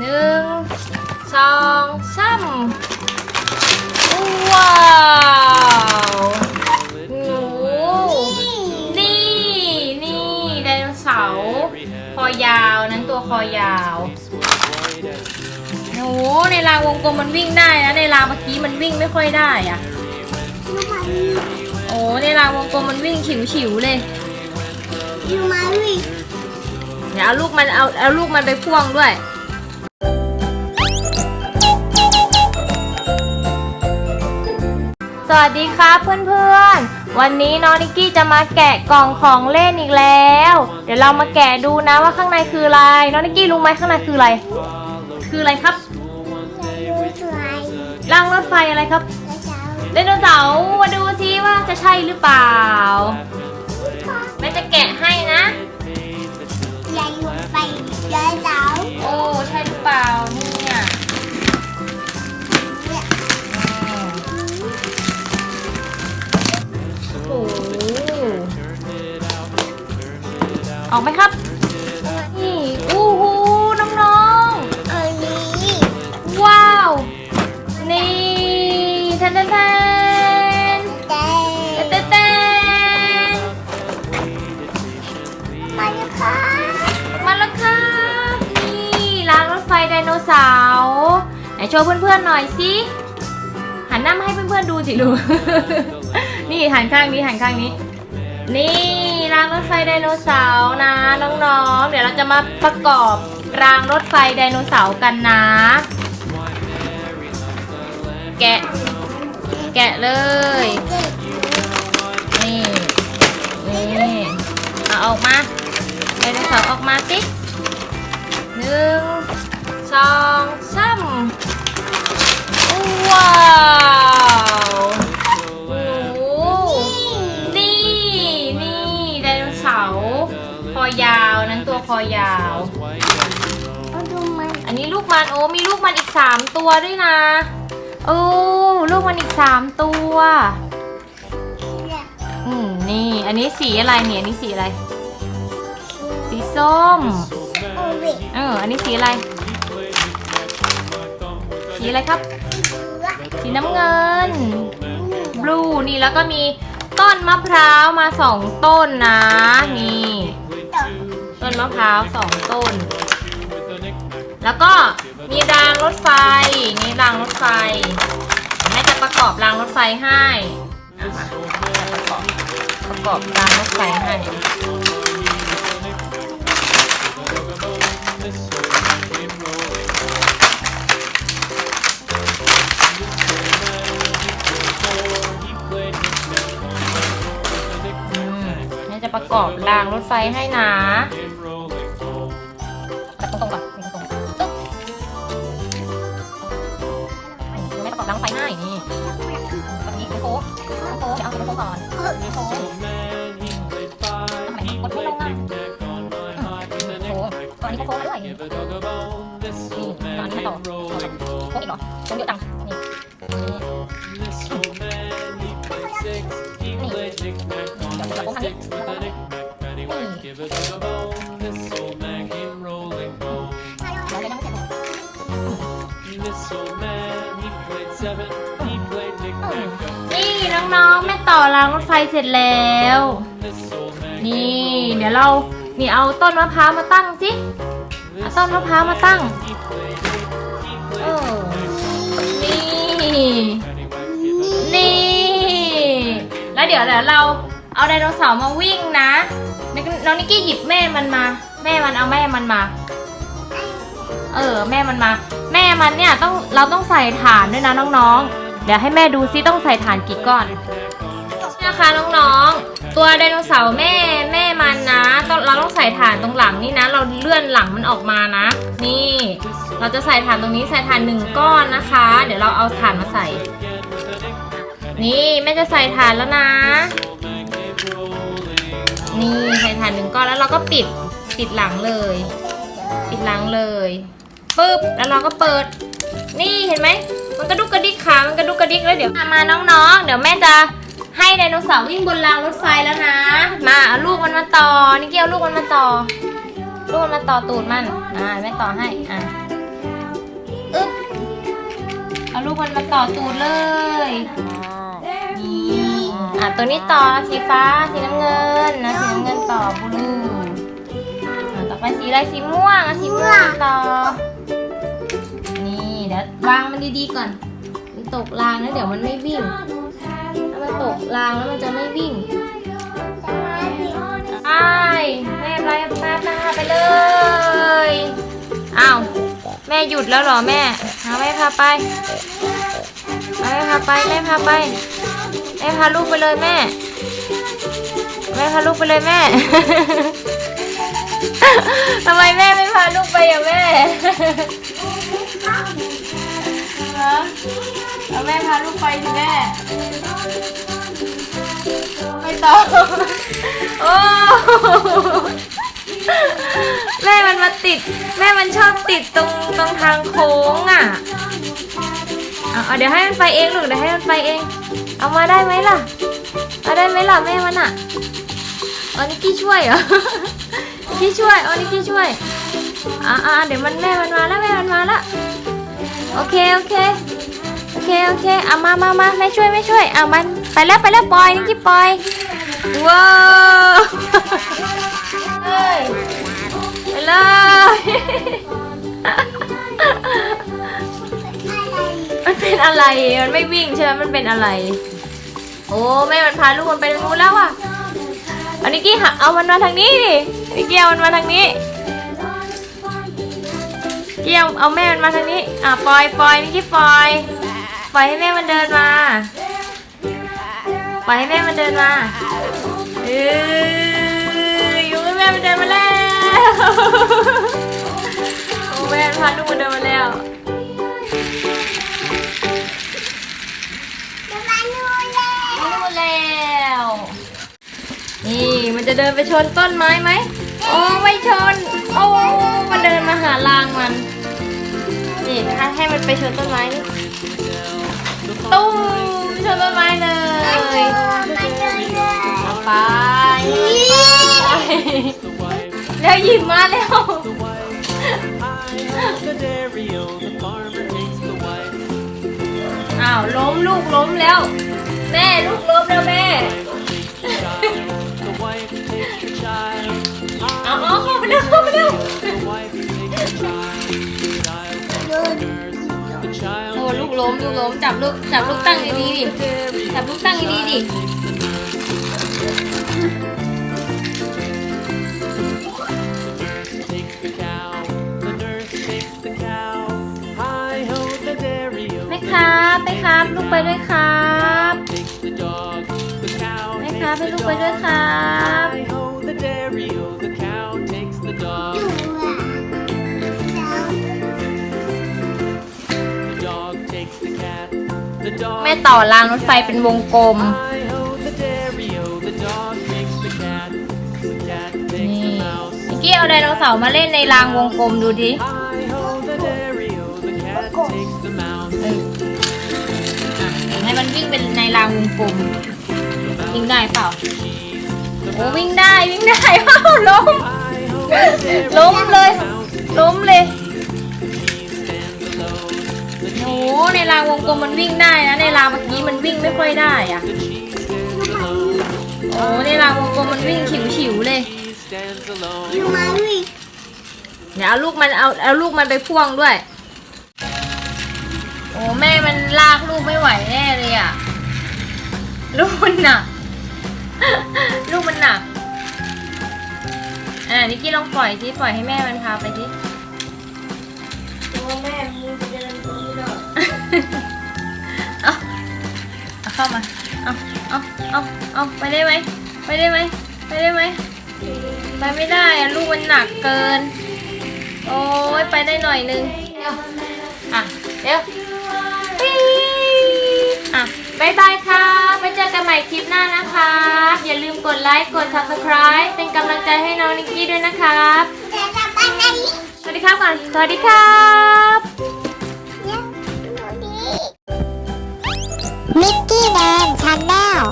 หนึ่งสองสามว้าวโอ้โหนี่นี่ไดโนเสาร์คอยาวนั้นตัวคอยาวโอ้โหในรางวงกลมมันวิ่งได้นะในรางเมื่อกี้มันวิ่งไม่ค่อยได้อะโอ้ในรางวงกลมมันวิ่งฉิวฉิวๆเลยยูมาวิเดี๋ยวเอาลูกมันเอาเอาลูกมันไปพ่วงด้วย สวัสดีครับเพื่อนๆ วันนี้น้องนิกกี้จะมาแกะกล่องของเล่นอีกแล้ว เดี๋ยวเรามาแกะดูนะว่าข้างในคืออะไร น้องนิกกี้รู้ไหมข้างในคืออะไร คืออะไรครับยูสวยรางรถไฟอะไรครับกระเช้าไดโนเสาร์มาดูซิว่าจะใช่หรือเปล่าแม่จะแกะให้ ออกไหมครับ นี่อู้หูน้องอันนี้ๆ ว้าว นี่แทนแทนแทนแต่แทนแทนมันนะคะมาแล้วครับนี่รางรถไฟไดโนเสาร์ไหนโชว์เพื่อนๆหน่อยสิหันหน้ามาให้เพื่อนๆดูสิลูก นี่หันข้างนี้หันข้างนี้ นี่ รางรถไฟไดโนเสาร์นะน้องๆ เดี๋ยวเราจะมาประกอบรางรถไฟไดโนเสาร์กันนะ แกะ แกะเลย นี่ นี่ เอาออกมา ไดโนเสาร์ออกมาสิหนึ่งสองสามว้าวา คอยาวนั้นตัวคอยาว เอาดูมันอันนี้ลูกมันโอ้มีลูกมันอีกสามตัวด้วยนะ โอ้ลูกมันอีกสามตัว เนี่ยอืมนี่ อันนี้สีอะไรเนี่ยอันนี้สีอะไร สีส้ม โอเวเออ อันนี้สีอะไร สีอะไรครับ สีน้ำเงิน บลูนี่แล้วก็มี ต้นมะพร้าวมาสองต้นนะ นี่ ต้นมะพร้าวสองต้น แล้วก็มีรางรถไฟ นี่รางรถไฟแม่จะประกอบรางรถไฟให้เอามาประกอบประกอบรางรถไฟให้ ประกอบรางรถไฟให้นะแบบตรงๆก่อนตรงๆตึ๊บเดี๋ยวแม่ประกอบรางรถไฟให้นี่แบบนี้โค้งโค้งเดี๋ยวเอาโค้งก่อนโค้งทำไมกดไม่ลงอะโค้งตอนนี้ก็โค้งมาด้วยนี่ตอนนี้มาต่อโค้งอีกเหรอโค้งเยอะจังนี่ นี่นี่น้องๆแม่ต่อรางรถไฟเสร็จแล้วนี่เดี๋ยวเรา นี่เอาต้นมะพร้าวมาตั้งสิ เอาต้นมะพร้าวมาตั้งเออนี่นี่ แล้วเดี๋ยวเดี๋ยวเรา เอาไดโนเสาร์มาวิ่งนะน้องนิกกี้หยิบแม่มันมา แม่มันเอาแม่มันมา เออ แม่มันมา แม่มันเนี่ยต้องเราต้องใส่ถ่านด้วยนะน้องๆ เดี๋ยวให้แม่ดูซิต้องใส่ถ่านกี่ก้อนนะคะน้องๆ ตัวไดโนเสาร์แม่แม่มันนะต้องเราต้องใส่ถ่านตรงหลังนี่นะ เราเลื่อนหลังมันออกมานะ นี่ เราจะใส่ถ่านตรงนี้ใส่ถ่านหนึ่งก้อนนะคะ เดี๋ยวเราเอาถ่านมาใส่ นี่แม่จะใส่ถ่านแล้วนะ นี่ใส่ถ่านหนึ่งก้อนแล้วเราก็ปิดปิดหลังเลย ปิดหลังเลยปึ๊บแล้วเราก็เปิด นี่เห็นไหมมันกระดุกกระดิกขามันกระดุกกระดิกแล้วเดี๋ยวมาน้องๆ เดี๋ยวแม่จะให้ไดโนเสาร์วิ่งบนรางรถไฟแล้วนะ มาเอาลูกมันมาต่อนี่เกี่ยวลูกมันมาต่อ ลูกมันมาต่อตูดมันอ่าแม่ต่อให้อะลูกมันมาต่อตูดเลยะตัวนี้ต่อสีฟ้าสีน้ำเงินนะสีน้ำเงินต่อบลูอะต่อไปสีอะไรสีม่วงอะสีม่วงต่อ นี่เดี๋ยววางมันดีๆก่อน มันตกรางแล้วเดี๋ยวมันไม่วิ่งถ้ามันตกรางแล้วมันจะไม่วิ่งไปแม่ไปพาพาไปเลยอ้าวแม่หยุดแล้วเหรอแม่หาแม่พาไปแม่พาไปแม่พาไป แม่พาลูกไปเลยแม่ แม่พาลูกไปเลยแม่ ทำไมแม่ไม่พาลูกไปอะแม่ฮะเอาแม่พาลูกไปสิแม่ ไม่ต่อโอ้แม่มันมาติด แม่มันชอบติดตรงตรงทางโค้งอะเอาเอาเดี๋ยวให้มันไปเองลูกเดี๋ยวให้มันไปเอง เอามาได้ไหมล่ะ เอาได้ไหมล่ะแม่มันอะเอนิกกี้ช่วยเหรอนิกกี้ช่วยเอนิกกี้ช่วย อ่าอ่าเดี๋ยวมันแม่มันมาแล้วแม่มันมาแล้วโอเคโอเคโอเคโอเคเอามามามาไม่ช่วยไม่ช่วยเอามันไปแล้วไปแล้วปล่อยนิกกี้ปล่อยว้าวเลยไปเลย เป็นอะไร มันไม่วิ่งใช่ไหมมันเป็นอะไร โอ้แม่มันพาลูกมันไปทางนู้นแล้วอะเอานิกกี้หาเอามันมาทางนี้ดินิกกี้เอามันมาทางนี้เกี่ยวเอาแม่มันมาทางนี้ อะปล่อยปล่อยนิกกี้ปล่อย ปล่อยให้แม่มันเดินมา ปล่อยให้แม่มันเดินมาเอออยู่ให้แม่มันเดินมาแล้ว แม่พาลูกมันเดินมาแล้ว มันจะเดินไปชนต้นไม้ไหมโอ้ไม่ชน โอ้มันเดินมาหารางมัน นี่ให้ให้มันไปชนต้นไม้นี่ตุ้มชนต้นไม้เลยเอาไปแล้วหยิบมาแล้วอ้าวล้มลูกล้มแล้ว แม่ลูกล้มแล้วแม่ เอาเข้าไปเร็วเข้าไปเร็ว The wife takes the child. The child โอ้ลูกล้มลูกล้มจับลูกจับลูกตั้งดีๆดิจับลูกตั้งดีๆดิ takes the cow. The nurse takes the cow. Hi ho, the Dario. แม่ครับแม่ครับลูกไปด้วยครับ Takes the dog. The cow แม่ takes ครับให้ the ลูกไปด้วย dog. ครับ แม่ต่อรางรถไฟเป็นวงกลม Hi ho, the Dario. The dog takes the cat. The cat นี่ takes the mouse. เมื่อกี้เอาไดโนเสาร์มาเล่นในรางวงกลมดูดิ Hi ho, the Dario. The cat takes the mouse. เอออะให้มันวิ่งเป็นในรางวงกลม วิ่งได้เปล่า โอ้วิ่งได้วิ่งได้ว้าวล้ม ล้มเลย ล้มเลยโอ้ในรางวงกลมมันวิ่งได้นะ ในรางเมื่อกี้มันวิ่งไม่ค่อยได้อะโอ้ในรางวงกลมมันวิ่งฉิวๆเลย Cheese stands alone. เดี๋ยวเอาลูกมันเอาเอาลูกมันไปพ่วงด้วย โอ้แม่มันลากลูกไม่ไหวแน่เลยอะ ลูกมันหนัก ลูกมันหนัก อ่านิกกี้ลองปล่อยสิปล่อยให้แม่มันพาไปสิตัวแม่มือไปเดินตรงนี้เลยเอาเอาเข้ามาเอาเอาเอาเอาไปได้ไหมไปได้ไหมไปได้ไหมไปไม่ได้อะลูกมันหนักเกิน โอ้ยไปได้หน่อยนึงเดี๋ยวอะเดี๋ยวปี๊ดอะ บายบายค่ะไปเจอกันใหม่คลิปหน้านะคะอย่าลืมกดไลค์กด subscribe เป็นกำลังใจให้น้องนิกกี้ด้วยนะครับสวัสดีครับก่อนสวัสดีครับมิกกี้แมนชาแนล